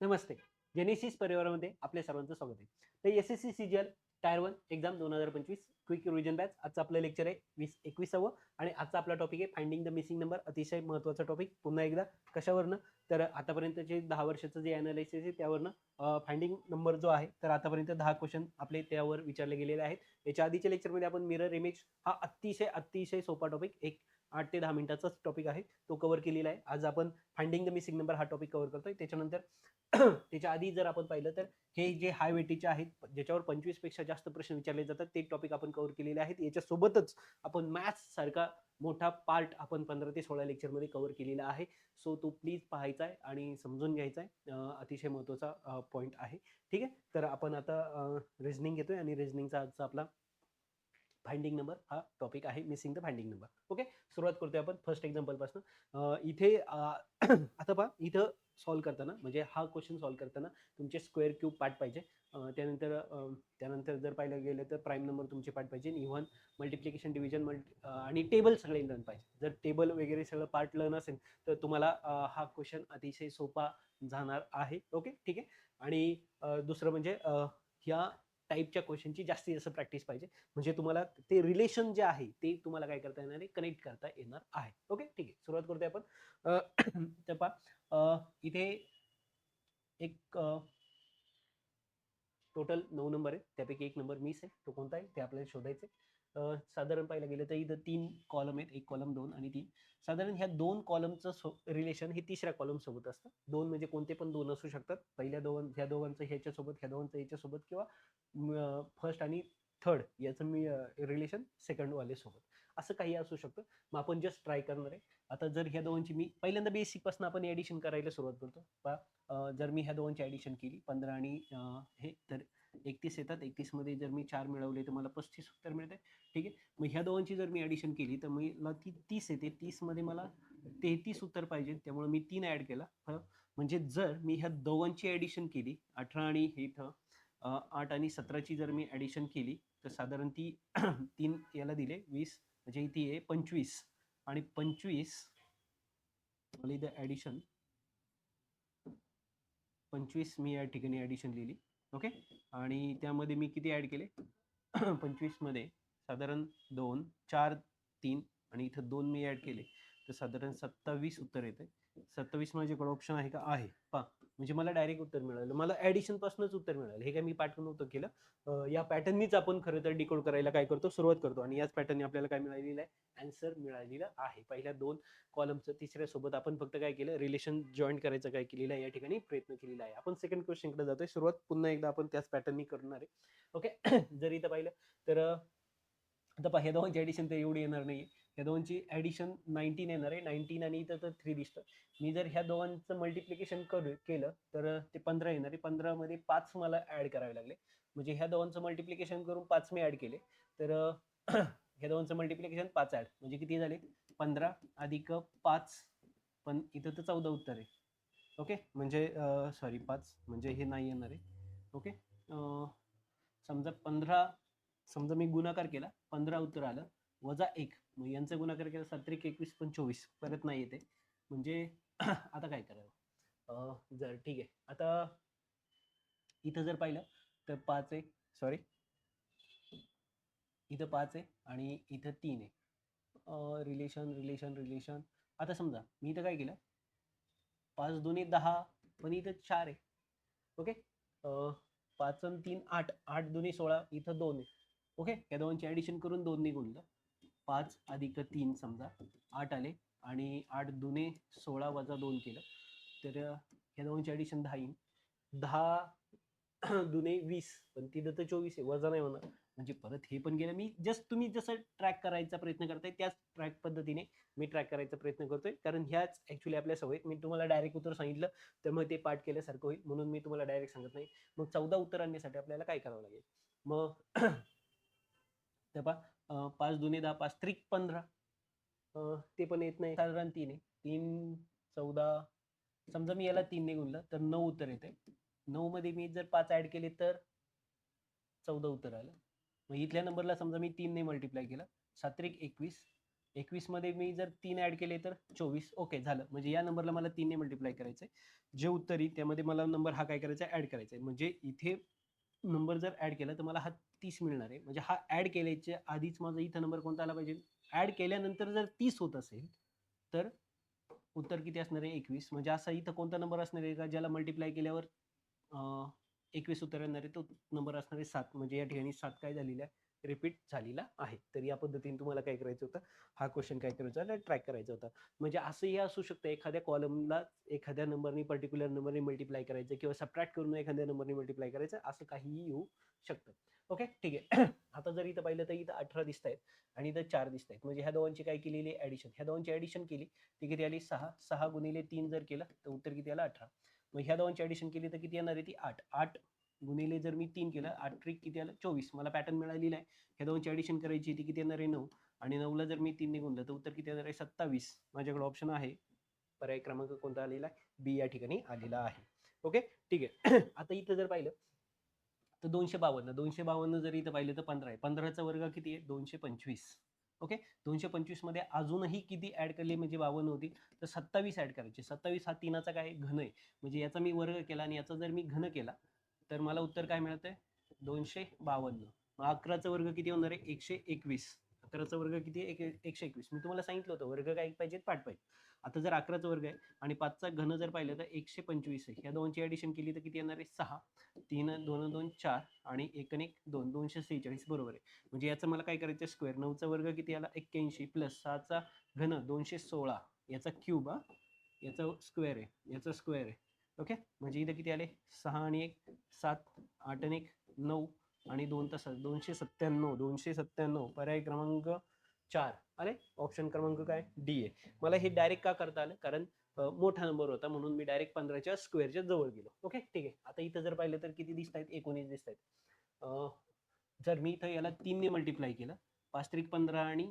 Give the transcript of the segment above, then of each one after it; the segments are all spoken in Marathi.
नमस्ते. जेनेसिस परिवारामध्ये आपल्या सर्वांचं स्वागत आहे. तर S S C C G L tier one exam दोन हजार पंचवीस क्विक रिव्हिजन बॅच आजचं आपलं लेक्चर आहे वीस एकविसावं आणि आजचा आपला टॉपिक आहे फाइंडिंग द मिसिंग नंबर अतिशय महत्त्वाचा टॉपिक पुन्हा एकदा कशावरनं? तर आतापर्यंतचे दहा वर्षाचं जे अनालिसिस आहे त्यावरनं फाइंडिंग नंबर जो आहे तर आतापर्यंत दहा क्वेश्चन आपले त्यावर विचारले गेलेले आहेत. याच्या आधीच्या लेक्चरमध्ये आपण मिरर इमेज हा अतिशय अतिशय सोपा टॉपिक एक आठ ते दहा मिनिटाचाच टॉपिक आहे. तो कव्हर केलेला आहे. आज आपण फाइंडिंग द मिसिंग नंबर हा टॉपिक कव्हर करतोय. त्याच्यानंतर त्याच्या आधी जर आपण पाहिलं तर हे जे हाय वेटीचे आहेत ज्याच्यावर पंचवीसपेक्षा जास्त प्रश्न विचारले जातात ते टॉपिक आपण कव्हर केलेले आहेत. याच्यासोबतच आपण मॅथ्स सारखा मोठा पार्ट आपण पंधरा ते सोळा लेक्चरमध्ये कव्हर केलेला आहे. सो तो प्लीज पाहायचा आहे आणि समजून घ्यायचा आहे. अतिशय महत्त्वाचा पॉईंट आहे. ठीक आहे? तर आपण आता रिझनिंग घेतोय आणि रिझनिंगचा आजचा आपला फाइंडिंग नंबर हा टॉपिक आहे missing the finding number okay सुरुवात करतोय आपण फर्स्ट एक्झाम्पलपासून इथे आता पहा इथं सॉल्व करताना म्हणजे हा क्वेश्चन सॉल्व करताना तुमचे स्क्वेअर क्यूब पार्ट पाहिजे. त्यानंतर त्यानंतर जर पाहिलं गेलं तर प्राईम नंबर तुमचे पार्ट पाहिजे. इव्हन मल्टिप्लिकेशन डिव्हिजन मल्टी आणि टेबल सगळे लर्न पाहिजे. जर टेबल वगैरे सगळं पार्ट लर्न असेल तर तुम्हाला हा क्वेश्चन अतिशय सोपा जाणार आहे. ओके ठीक आहे? आणि दुसरं म्हणजे ह्या टाईपच्या क्वेश्चनची जास्तीत जास्त प्रॅक्टिस पाहिजे. म्हणजे तुम्हाला ते रिलेशन जे आहे ते तुम्हाला काय करता येणार आहे? कनेक्ट करता येणार आहे. ओके ठीक आहे. सुरुवात करतोय आपण. तर पहा इथे एक टोटल नऊ नंबर आहे त्यापैकी एक नंबर मिस आहे. तो कोणता आहे? ते आपल्याला शोधायचं आहे साधारण पाहायला गेलं तर इथं तीन कॉलम आहेत. एक कॉलम दोन आणि तीन. साधारण ह्या दोन कॉलमचं सो रिलेशन हे तिसऱ्या कॉलम सोबत असतं. दोन म्हणजे कोणते पण दोन असू शकतात. पहिल्या दोन ह्या दोघांचं ह्याच्यासोबत ह्या दोघांचं ह्याच्यासोबत किंवा फर्स्ट आणि थर्ड याचं मी रिलेशन सेकंड सोबत. असं काही असू शकतं. मग आपण जस्ट ट्राय करणार आहे आता जर ह्या दोनची मी पहिल्यांदा बेसिकपासून आपण ॲडिशन करायला सुरुवात करतो. पा जर मी ह्या दोनची ॲडिशन केली पंधरा आणि हे तर एकतीस येतात. एकतीसमध्ये जर मी चार मिळवले तर मला पस्तीस उत्तर मिळते. ठीक आहे? मग ह्या दोनची जर मी ॲडिशन केली तर मला ती तीस येते. तीसमध्ये मला तेहतीस उत्तर पाहिजे. त्यामुळे मी तीन ॲड केला. हं. म्हणजे जर मी ह्या दोघांची ॲडिशन केली अठरा आणि हे इथं आठ आणि सतराची जर मी ॲडिशन केली तर साधारण ती तीन याला दिले वीस म्हणजे इथे आहे पंचवीस. आणि पंचवीस मला इथं ॲडिशन पंचवीस मी या ठिकाणी ॲडिशन लिहिली ओके आणि त्यामध्ये मी किती ॲड केले? पंचवीसमध्ये साधारण दोन चार तीन आणि इथं दोन मी ॲड केले. तर साधारण सत्तावीस उत्तर येते सत्तावीस माझ्याकडे ऑप्शन आहे का? आहे. पा म्हणजे मला डायरेक्ट उत्तर मिळालं. मला ऍडिशन पासूनच उत्तर मिळालं. हे काय मी पाठ नव्हतं केलं. या पॅटर्ननीच आपण खरं तर डिकोड करायला काय करतो? सुरुवात करतो. आणि याच पॅटर्नने आपल्याला काय मिळालेलं आहे? आन्सर मिळालेलं आहे. पहिल्या दोन कॉलमचं तिसऱ्या सोबत आपण फक्त काय केलं? रिलेशन जॉईन करायचं काय केलेलं आहे? या ठिकाणी प्रयत्न केलेला आहे. आपण सेकंड क्वेश्चनकडे जातोय. सुरुवात पुन्हा एकदा आपण त्याच पॅटर्ननी करणार आहे. ओके जर इथं पाहिलं तर आता पहा ह्या दोघांची ॲडिशन तर एवढी येणार नाही ह्या दोनची ॲडिशन नाईन्टीन येणार आहे. नाईन्टीन आणि इथं तर थ्री दिसतं. मी जर ह्या दोघांचं मल्टिप्लिकेशन करू केलं तर ते पंधरा येणार आहे. पंधरामध्ये पाच मला ॲड करावे लागले. म्हणजे ह्या दोघांचं मल्टिप्लिकेशन करून पाच मी ॲड केले. तर ह्या दोघांचं मल्टिप्लिकेशन पाच ॲड म्हणजे किती झाले पंधरा अधिक पाच. पण इथं तर चौदा उत्तर आहे. ओके? म्हणजे सॉरी पाच. म्हणजे हे नाही येणार आहे. ओके? समजा पंधरा समजा मी गुणाकार केला. पंधरा उत्तर आलं. वजा एक. मग यांचा गुणाकार केला सात्रिक एकवीस पण चोवीस परत नाही येते. म्हणजे आता काय करावं? अं, जर ठीक आहे. आता इथं जर पाहिलं तर पाच आहे सॉरी इथं पाच आहे आणि इथं तीन आहे रिलेशन रिलेशन रिलेशन आता समजा मी इथं काय केलं? पाच दोन्ही दहा पण इथं चार आहे ओके? पाच आणि तीन आठ. आठ दोन्ही सोळा. इथं दोन आहे ओके? या दोनची ॲडिशन करून दोन गुणलं पाच अधिक तीन समजा आठ आले आणि आठ दुने सोळा वजा दोन केलं तर ह्या या दोनची ॲडिशन दहा येईल दहा दुने वीस पण तिथं तर चोवीस आहे वजा नाही होणार. म्हणजे परत हे पण गेलं मी जस्ट तुम्ही जसं ट्रॅक करायचा प्रयत्न करताय त्याच ट्रॅक पद्धतीने मी ट्रॅक करायचा प्रयत्न करतोय. कारण ह्याच ॲक्च्युली आपल्या सवयीत मी तुम्हाला डायरेक्ट उत्तर सांगितलं त्यामुळे ते पाठ केल्यासारखं होईल. म्हणून मी तुम्हाला डायरेक्ट सांगत नाही. मग चौदा उत्तर आणण्यासाठी आपल्याला काय करावं लागेल? मग त्या पहा पाच दुने दहा पाच त्रिक पंधरा. ते पण येत नाही. साधारण तीन आहे. तीन चौदा समजा मी याला तीनने गुणलं तर नऊ उत्तर येते नऊ मध्ये मी जर पाच ऍड केले तर चौदा उत्तर आलं. मग इथल्या नंबरला समजा मी तीनने मल्टिप्लाय केला. सात्रिक एकवीस. एकवीसमध्ये मी जर तीन ऍड केले तर चोवीस. ओके झालं. म्हणजे या नंबरला मला तीनने मल्टिप्लाय करायचं आहे जे उत्तर येईल त्यामध्ये मला नंबर हा काय करायचा? ऍड करायचा आहे. म्हणजे इथे नंबर जर ॲड केला तर मला हा तीस मिळणार आहे. म्हणजे हा ॲड केल्याच्या आधीच माझा इथं नंबर कोणता आला पाहिजे? ॲड केल्यानंतर जर तीस होत असेल तर उत्तर किती असणार आहे? एकवीस. म्हणजे असा इथं कोणता नंबर असणार आहे का? ज्याला मल्टिप्लाय केल्यावर एकवीस उत्तर येणार आहे तो नंबर असणार आहे सात. म्हणजे या ठिकाणी सात काय झालेला आहे? रिपीट झालेला आहे. तर या पद्धतीने तुम्हाला काय करायचं होतं? हा क्वेश्चन काय करायचा होता? ट्रॅक करायचा होता. म्हणजे असंही असू शकतं एखाद्या कॉलमला एखाद्या नंबरने पर्टिक्युलर नंबरने मल्टिप्लाय करायचं किंवा सबट्रॅक्ट करून एखाद्या नंबरने मल्टिप्लाय करायचं असं काहीही येऊ शकतं. ओके ठीक आहे. आता जर इथं पाहिलं तर इथं अठरा दिसत आहेत आणि इथं चार दिसत आहेत म्हणजे ह्या दोघांची काय केलेली ॲडिशन ह्या दोघांची ॲडिशन केली ती किती आली? सहा. सहा गुणिले तीन जर केलं तर उत्तर किती आलं? अठरा. मग ह्या दोघांची ॲडिशन केली तर किती येणार आहे ती? आठ. आठ गुणिले जर मी तीन केलं आठ ट्रिक किती आलं? चोवीस. मला पॅटर्न मिळालेला आहे. ह्या दोनची ॲडिशन करायची ती किती येणार आहे? नऊ. आणि नऊला जर मी तीन गुणलं तर उत्तर किती येणार आहे? सत्तावीस. माझ्याकडे ऑप्शन आहे. पर्याय क्रमांक कोणता आलेला आहे? बी या ठिकाणी आलेला आहे. ओके ठीक आहे. आता इथं जर पाहिलं तर दोनशे बावन्न. दोनशे बावन्न जर इथं पाहिलं तर पंधरा आहे. पंधराचा वर्ग किती आहे? दोनशे पंचवीस. ओके दोनशे पंचवीसमध्ये अजूनही किती ऍड केले? म्हणजे बावन्न होतील. तर सत्तावीस ऍड करायचे. सत्तावीस हा तीनाचा काय? घन आहे. म्हणजे याचा मी वर्ग केला आणि याचा जर मी घन केला तर मला उत्तर काय मिळतंय? दोनशे बावन्न. मग अकराचा वर्ग किती होणार आहे? एकशे एकवीस. अकराचा वर्ग किती आहे? एक एकशे एकवीस. मी तुम्हाला सांगितलं होतं वर्ग काय पाहिजेत? पाठ पाहिजे. आता जर अकराचा वर्ग आहे आणि पाचचा घन जर पाहिलं तर एकशे पंचवीस आहे. ह्या दोनची ॲडिशन केली तर किती येणार आहे? सहा. तीन दोन दोन चार आणि एक आणि एक दोन. दोनशे सेहेचाळीस बरोबर आहे. म्हणजे याचं मला काय करायचं स्क्वेअर नऊचा वर्ग किती आला? एक्क्याऐंशी प्लस सहाचा घन दोनशे सोळा. याचा क्यूब हा. याचा स्क्वेअर आहे. याचा स्क्वेअर आहे. ओके? म्हणजे इथं किती आले? सहा आणि एक सात आठ आणि एक नऊ आणि दोन तास दोनशे सत्त्याण्णव दोनशे सत्त्याण्णव. पर्याय क्रमांक चार. अरे ऑप्शन क्रमांक काय? डी आहे मला हे डायरेक्ट का करता आलं? कारण मोठा नंबर होता म्हणून मी डायरेक्ट पंधराच्या स्क्वेअरच्या जवळ गेलो. ओके? ठीक आहे. आता इथं जर पाहिलं तर किती दिसत आहेत एकोणीस दिसत आहेत जर मी इथं याला तीनने मल्टिप्लाय केलं पाच त्रिक पंधरा आणि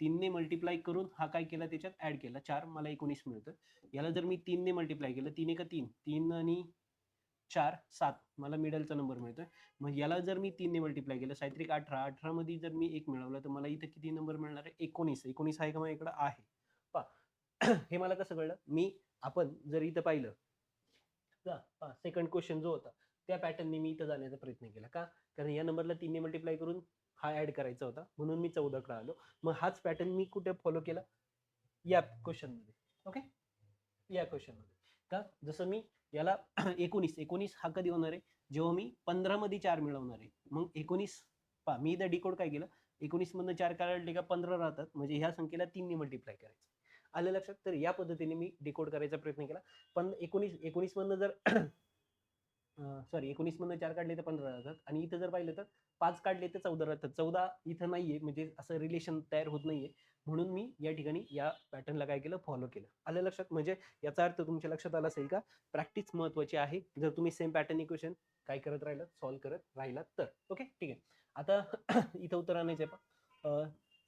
तीनने मल्टिप्लाय करून हा काय केला त्याच्यात ऍड केला. चार मला एकोणीस मिळतं. याला जर मी तीनने मल्टिप्लाय केलं तीन एका तीन तीन आणि चार सात मला मिडलचा नंबर मिळतोय. मग याला जर मी तीनने मल्टिप्लाय केलं सायत्रिक अठरा अठरामध्ये जर मी एक मिळवला तर मला इथं किती नंबर मिळणार आहे? एकोणीस. एकोणीस आहे का माझ्याकडे आहे. पा हे मला कसं कळलं? मी आपण जर इथं पाहिलं पा सेकंड क्वेश्चन जो होता त्या पॅटर्नने मी इथं जाण्याचा प्रयत्न केला. का? कारण या नंबरला तीनने मल्टिप्लाय करून हा ऍड करायचा होता. म्हणून मी चौदाकडे आलो. मग हाच पॅटर्न मी कुठे फॉलो केला? या क्वेश्चनमध्ये ओके या क्वेश्चनमध्ये का? जसं मी याला एकोणीस. एकोणीस हा कधी होणार आहे? जेव्हा मी पंधरामध्ये चार मिळवणार आहे. मग एकोणीस पा मी इथं डिकोड काय केलं? एकोणीस मधनं चार काढले का पंधरा राहतात. म्हणजे ह्या संख्येला तीनने मल्टिप्लाय करायचं. आलं लक्षात? तर या पद्धतीने मी डिकोड करायचा प्रयत्न केला. पण एकोणीस एकोणीस मधनं जर सॉरी एकोणीस मधनं चार काढले तर पंधरा राहतात. आणि इथं जर पाहिलं तर पाच काढले तर चौदा राहतात. चौदा इथं नाहीये म्हणजे असं रिलेशन तयार होत नाहीये. म्हणून मी या ठिकाणी या पॅटर्नला काय केलं? फॉलो केलं. आलं लक्षात? म्हणजे याचा अर्थ तुमच्या लक्षात आला असेल का? प्रॅक्टिस महत्वाची आहे. जर तुम्ही सेम पॅटर्न इक्वेशन काय करत राहिलं सॉल्व्ह करत राहिलात तर. ओके ठीक आहे. आता इथं उत्तर आणायचं आहे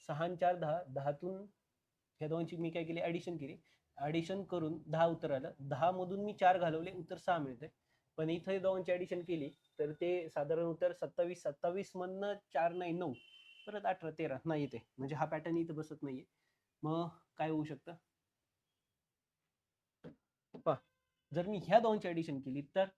सहा आणि चार दहा. दहातून ह्या दोनची मी काय केली? ॲडिशन केली. ॲडिशन करून दहा उत्तर आलं. दहा मधून मी चार घालवले. उत्तर सहा मिळते पण इथं दोनची ॲडिशन केली तर ते साधारण उत्तर सत्तावीस सत्तावीस मधनं चार नाही नऊ परत अठरा तेरा नाही येते म्हणजे हा पॅटर्न इथं बसत नाहीये. मग काय होऊ शकतं? पहा जर मी ह्या दोनची ॲडिशन केली तर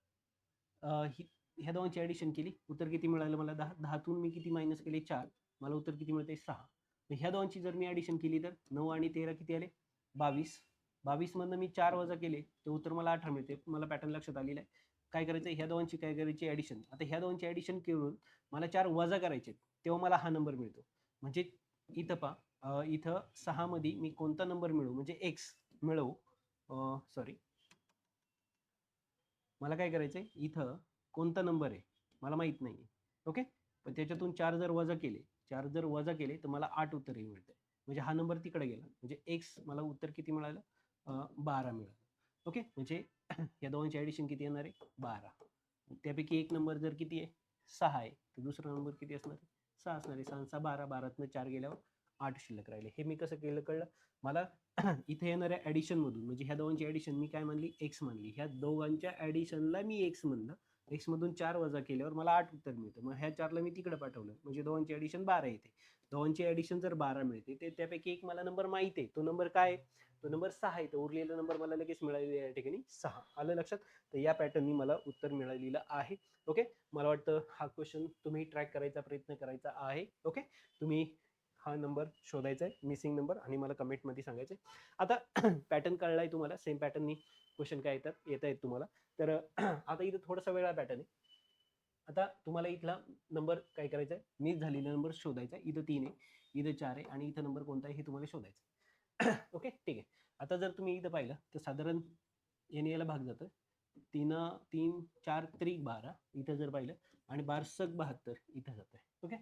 ह्या दोनची ॲडिशन केली उत्तर किती मिळालं मला? दहा दहातून मी किती मायनस केले? चार. मला उत्तर किती मिळते सहा. ह्या दोनची जर मी ॲडिशन केली तर नऊ आणि तेरा किती आले? बावीस. बावीस मधनं मी चार वजा केले तर उत्तर मला अठरा मिळते मला पॅटर्न लक्षात आलेलं आहे. काय करायचं? ह्या दोनची काय करायची ॲडिशन आता ह्या दोनची ॲडिशन करून मला चार वजा करायचे तेव्हा मला हा नंबर मिळतो. म्हणजे इथं पा इथं सहामध्ये मी कोणता नंबर मिळवू? म्हणजे एक्स मिळवू. सॉरी मला काय करायचं आहे? इथं कोणता नंबर आहे? मला माहीत नाही ओके पण त्याच्यातून चार जर वजा केले चार जर वजा केले तर मला आठ उत्तरही मिळते म्हणजे हा नंबर तिकडे गेला. म्हणजे एक्स मला उत्तर किती मिळालं? बारा मिळालं. ओके म्हणजे या दोनचे ॲडिशन किती येणार आहे? बारा. त्यापैकी एक नंबर जर किती आहे? सहा आहे. तर दुसरा नंबर किती असणार आहे? सहा असणार आहे. सहा सहा बारा बारातनं चार गेल्यावर आठ शिल्लक राहिले. हे मी कसं केलं कळलं? मला इथे येणाऱ्या ॲडिशनमधून म्हणजे ह्या दोघांची ॲडिशन मी काय मानली एक्स मानली ह्या दोघांच्या ॲडिशनला मी एक्स म्हणलं. एक्समधून चार वजा केल्यावर मला आठ उत्तर मिळतं. मग ह्या चारला मी तिकडे पाठवलं. म्हणजे दोघांची ॲडिशन बारा येते. दोनची ऍडिशन जर बारा मिळते ते त्यापैकी एक मला नंबर माहीत आहे. तो नंबर काय आहे? तो नंबर सहा आहे. तर उरलेला नंबर मला लगेच मिळालेला आहे या ठिकाणी सहा. आलं लक्षात? तर या पॅटर्ननी मला उत्तर मिळालेलं आहे. ओके मला वाटतं हा क्वेश्चन तुम्ही ट्रॅक करायचा प्रयत्न करायचा आहे. ओके तुम्ही हा नंबर शोधायचा आहे मिसिंग नंबर आणि मला कमेंटमध्ये सांगायचं आहे. आता पॅटर्न कळला आहे तुम्हाला सेम पॅटर्ननी क्वेश्चन काय येतात? येत आहेत तुम्हाला. तर आता इथं थोडासा वेगळा पॅटर्न आहे. आता तुम्हाला इथला नंबर काय करायचा आहे? मिस झालेला नंबर शोधायचा आहे. इथं तीन आहे इथं चार आहे आणि इथं नंबर कोणता आहे हे तुम्हाला शोधायचं आहे. ओके ठीक आहे. आता जर तुम्ही इथं पाहिलं तर साधारण याने याला भाग जातं तीन तीन चार त्रिक बारा इथं जर पाहिलं आणि बारसक बहात्तर इथं जात आहे ओके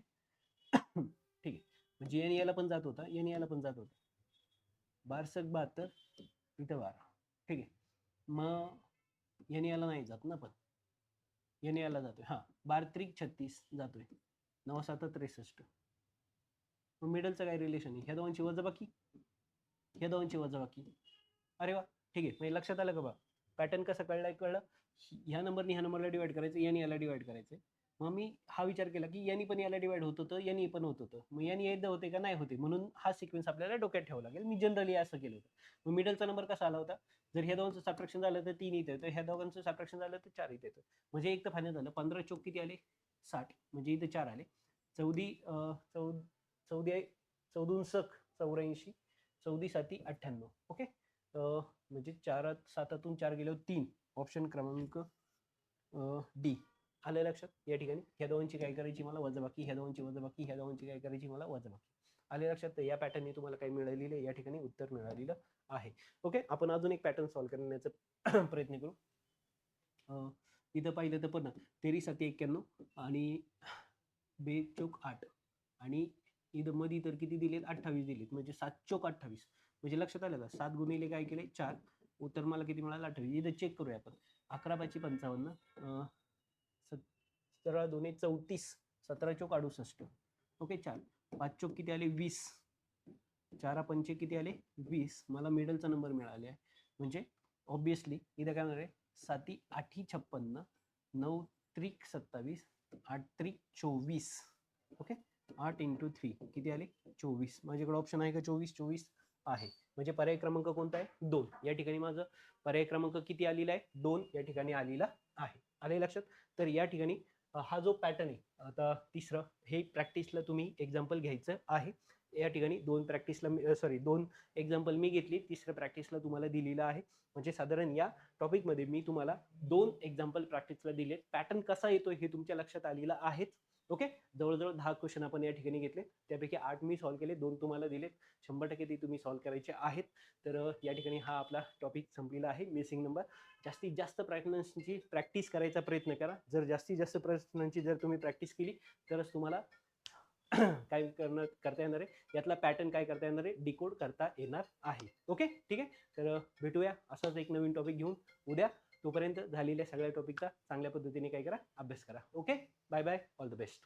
ठीक आहे. म्हणजे एन याला पण जात होता एन याला पण जात होता. बारसक बहात्तर इथं बारा. ठीक आहे. मग एन याला नाही जात ना पण. एन याला जातोय. हा बार त्रिक छत्तीस जातोय. नऊ सात त्रेसष्ट. मग मिडलचं काय रिलेशन आहे ह्या दोघांची वजाबाकी? ह्या दोघांची वजाबाकी. अरे वा ठीक आहे. म्हणजे लक्षात आलं का बा? पॅटर्न कसं कळला कळलं? ह्या नंबरने ह्या नंबरला डिवाइड करायचं याने याला डिवाइड करायचं मग मी हा विचार केला की यांनी पण याला डिवाइड होत होतं यांनी पण होत होतं. मग यांनी एकदा होते का नाही होते म्हणून हा सिक्वेन्स आपल्याला डोक्यात ठेवा लागेल. मी जनरली असं केलं होतं. मग मिडलचा नंबर कसा आला होता? जर ह्या दोघांचं सबट्रॅक्शन झालं तर तीन इथं येतं ह्या दोघांचं सबट्रॅक्शन झालं तर चार इथं येतं. म्हणजे एक तर फायनल झालं. पंधरा चौक किती आले? साठ. म्हणजे इथं चार आले. चौदी चौद चौ चौदी आहे चौदुनसक चौऱ्याऐंशी चौदी साती अठ्ठ्याण्णव. ओके म्हणजे चारात सातातून चार गेल्यावर तीन. ऑप्शन क्रमांक डी आलं लक्षात? या ठिकाणी. ह्या दोघांची काय करायची मला वजाबाकी ह्या दोघांची वजाबाकी ह्या दोघांची काय करायची मला वजाबाकी. आले लक्षात? तर या पॅटर्नने तुम्हाला काय मिळालेलं आहे. या ठिकाणी उत्तर मिळालेलं आहे. ओके आपण अजून एक पॅटर्न सॉल्व्ह करण्याचा प्रयत्न करू. इथं पाहिलं तर पण तेरी साती एक्क्याण्णव आणि बे चौक आठ. आणि इथं मध्ये तर किती दिलेत? अठ्ठावीस दिलेत. म्हणजे सात चौक अठ्ठावीस. म्हणजे लक्षात आलं का? सात गुणिले काय केले? चार. उत्तर मला किती मिळालं? अठ्ठावीस. इथं चेक करूया आपण. अकरा पाचशे पंचावन्न. सरळ दोन्ही चौतीस सतरा चोक अडुसष्ट. ओके चार पाच चोक किती आले? वीस. चारा पंचे किती आले? वीस. मला मिडलचा नंबर मिळाले आहे. म्हणजे ऑब्विसली इथं काय होणार आहे? साती आठी छप्पन्न नऊ त्रिक सत्तावीस आठ त्रिक चोवीस. ओके आठ इंटू थ्री किती आले? चोवीस. माझ्याकडे ऑप्शन आहे का चोवीस? चोवीस आहे. म्हणजे पर्याय क्रमांक कोणता आहे? दोन. या ठिकाणी माझं पर्याय क्रमांक किती आलेला आहे? दोन या ठिकाणी आलेला आहे. आले लक्षात? तर या ठिकाणी हा जो पॅटर्न आहे आता तिसरं हे प्रॅक्टिसला तुम्ही एक्झाम्पल घ्यायचं आहे. या ठिकाणी दोन प्रॅक्टिसला सॉरी दोन एक्झाम्पल मी घेतली तिसरं प्रॅक्टिसला तुम्हाला दिलेलं आहे. म्हणजे साधारण या टॉपिकमध्ये मी तुम्हाला दोन एक्झाम्पल प्रॅक्टिसला दिलेत. पॅटर्न कसा येतो हे तुमच्या लक्षात आलेलं आहेच. ओके? जवळजवळ दहा क्वेश्चन आपण या ठिकाणी घेतले त्यापैकी आठ मी सॉल्व्ह केले दोन तुम्हाला दिलेत. शंभर टक्के ते तुम्ही सॉल्व्ह करायचे आहेत. तर या ठिकाणी हा आपला टॉपिक संपलेला आहे. मिसिंग नंबर जास्तीत जास्त प्रयत्नांची प्रॅक्टिस करायचा प्रयत्न करा. जर जास्तीत जास्त प्रयत्नांची जर तुम्ही प्रॅक्टिस केली तरच तुम्हाला काय करणं करता येणार आहे? यातला पॅटर्न काय करता येणार आहे? डिकोड करता येणार आहे. ओके? ठीक आहे? तर भेटूया. असाच एक नवीन टॉपिक घेऊन. उद्या तोपर्यंत झालेल्या सगळ्या टॉपिकचा चांगल्या पद्धतीने काय करा? अभ्यास करा. Okay bye bye all the best